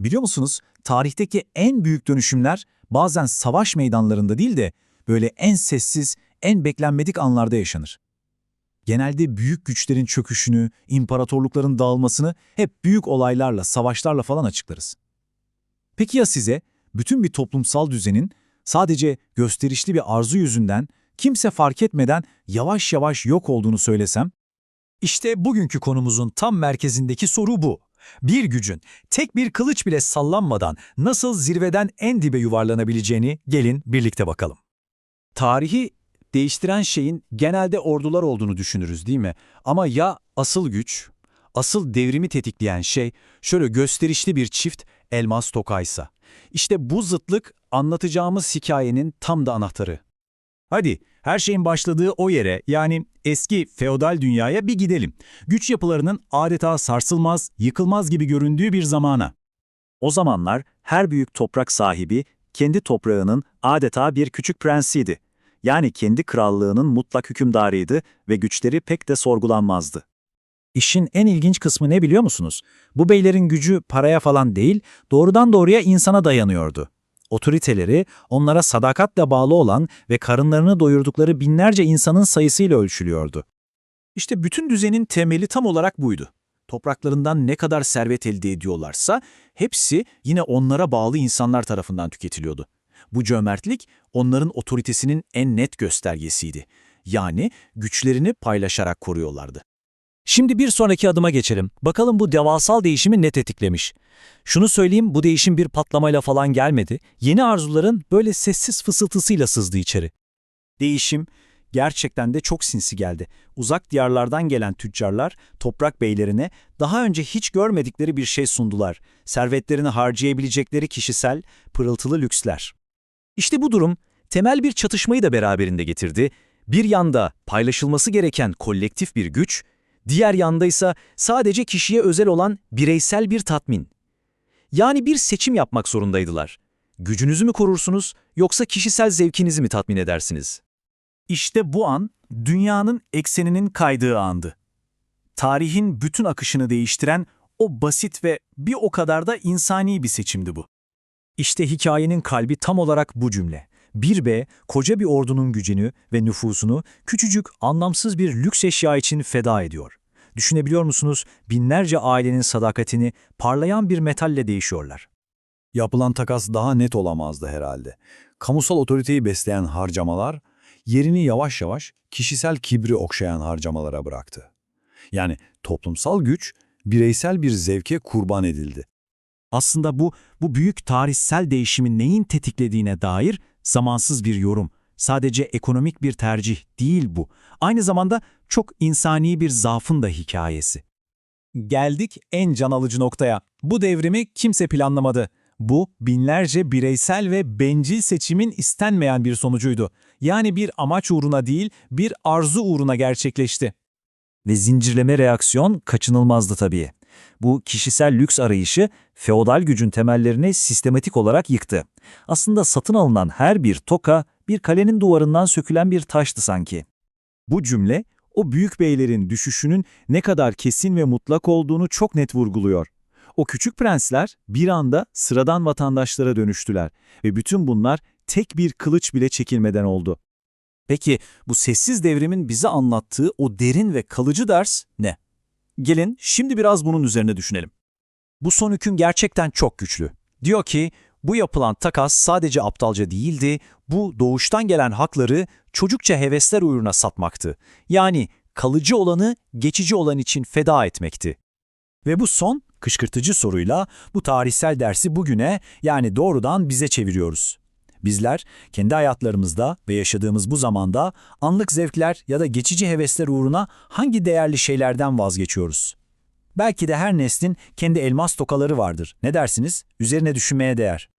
Biliyor musunuz, tarihteki en büyük dönüşümler bazen savaş meydanlarında değil de böyle en sessiz, en beklenmedik anlarda yaşanır. Genelde büyük güçlerin çöküşünü, imparatorlukların dağılmasını hep büyük olaylarla, savaşlarla falan açıklarız. Peki ya size bütün bir toplumsal düzenin sadece gösterişli bir arzu yüzünden kimse fark etmeden yavaş yavaş yok olduğunu söylesem? İşte bugünkü konumuzun tam merkezindeki soru bu. Bir gücün tek bir kılıç bile sallanmadan nasıl zirveden en dibe yuvarlanabileceğini gelin birlikte bakalım. Tarihi değiştiren şeyin genelde ordular olduğunu düşünürüz değil mi? Ama ya asıl güç, asıl devrimi tetikleyen şey şöyle gösterişli bir çift elmas tokaysa. İşte bu zıtlık anlatacağımız hikayenin tam da anahtarı. Hadi her şeyin başladığı o yere yani eski feodal dünyaya bir gidelim. Güç yapılarının adeta sarsılmaz, yıkılmaz gibi göründüğü bir zamana. O zamanlar her büyük toprak sahibi kendi toprağının adeta bir küçük prensiydi. Yani kendi krallığının mutlak hükümdarıydı ve güçleri pek de sorgulanmazdı. İşin en ilginç kısmı ne biliyor musunuz? Bu beylerin gücü paraya falan değil, doğrudan doğruya insana dayanıyordu. Otoriteleri onlara sadakatle bağlı olan ve karınlarını doyurdukları binlerce insanın sayısıyla ölçülüyordu. İşte bütün düzenin temeli tam olarak buydu. Topraklarından ne kadar servet elde ediyorlarsa hepsi yine onlara bağlı insanlar tarafından tüketiliyordu. Bu cömertlik onların otoritesinin en net göstergesiydi. Yani güçlerini paylaşarak koruyorlardı. Şimdi bir sonraki adıma geçelim. Bakalım bu devasal değişimi ne tetiklemiş? Şunu söyleyeyim, bu değişim bir patlamayla falan gelmedi. Yeni arzuların böyle sessiz fısıltısıyla sızdı içeri. Değişim gerçekten de çok sinsi geldi. Uzak diyarlardan gelen tüccarlar toprak beylerine daha önce hiç görmedikleri bir şey sundular. Servetlerini harcayabilecekleri kişisel, pırıltılı lüksler. İşte bu durum temel bir çatışmayı da beraberinde getirdi. Bir yanda paylaşılması gereken kolektif bir güç, diğer yanda ise sadece kişiye özel olan bireysel bir tatmin. Yani bir seçim yapmak zorundaydılar. Gücünüzü mü korursunuz yoksa kişisel zevkinizi mi tatmin edersiniz? İşte bu an dünyanın ekseninin kaydığı andı. Tarihin bütün akışını değiştiren o basit ve bir o kadar da insani bir seçimdi bu. İşte hikayenin kalbi tam olarak bu cümle. Bir B, koca bir ordunun gücünü ve nüfusunu küçücük, anlamsız bir lüks eşya için feda ediyor. Düşünebiliyor musunuz? Binlerce ailenin sadakatini parlayan bir metalle değişiyorlar. Yapılan takas daha net olamazdı herhalde. Kamusal otoriteyi besleyen harcamalar, yerini yavaş yavaş kişisel kibri okşayan harcamalara bıraktı. Yani toplumsal güç, bireysel bir zevke kurban edildi. Aslında bu, bu büyük tarihsel değişimin neyin tetiklediğine dair zamansız bir yorum. Sadece ekonomik bir tercih değil bu. Aynı zamanda çok insani bir zaafın da hikayesi. Geldik en can alıcı noktaya. Bu devrimi kimse planlamadı. Bu binlerce bireysel ve bencil seçimin istenmeyen bir sonucuydu. Yani bir amaç uğruna değil, bir arzu uğruna gerçekleşti. Ve zincirleme reaksiyon kaçınılmazdı tabii. Bu kişisel lüks arayışı feodal gücün temellerini sistematik olarak yıktı. Aslında satın alınan her bir toka bir kalenin duvarından sökülen bir taştı sanki. Bu cümle o büyük beylerin düşüşünün ne kadar kesin ve mutlak olduğunu çok net vurguluyor. O küçük prensler bir anda sıradan vatandaşlara dönüştüler ve bütün bunlar tek bir kılıç bile çekilmeden oldu. Peki bu sessiz devrimin bize anlattığı o derin ve kalıcı ders ne? Gelin şimdi biraz bunun üzerine düşünelim. Bu son hüküm gerçekten çok güçlü. Diyor ki bu yapılan takas sadece aptalca değildi, bu doğuştan gelen hakları çocukça hevesler uğruna satmaktı. Yani kalıcı olanı geçici olan için feda etmekti. Ve bu son kışkırtıcı soruyla bu tarihsel dersi bugüne yani doğrudan bize çeviriyoruz. Bizler kendi hayatlarımızda ve yaşadığımız bu zamanda anlık zevkler ya da geçici hevesler uğruna hangi değerli şeylerden vazgeçiyoruz? Belki de her neslin kendi elmas tokaları vardır. Ne dersiniz? Üzerine düşünmeye değer.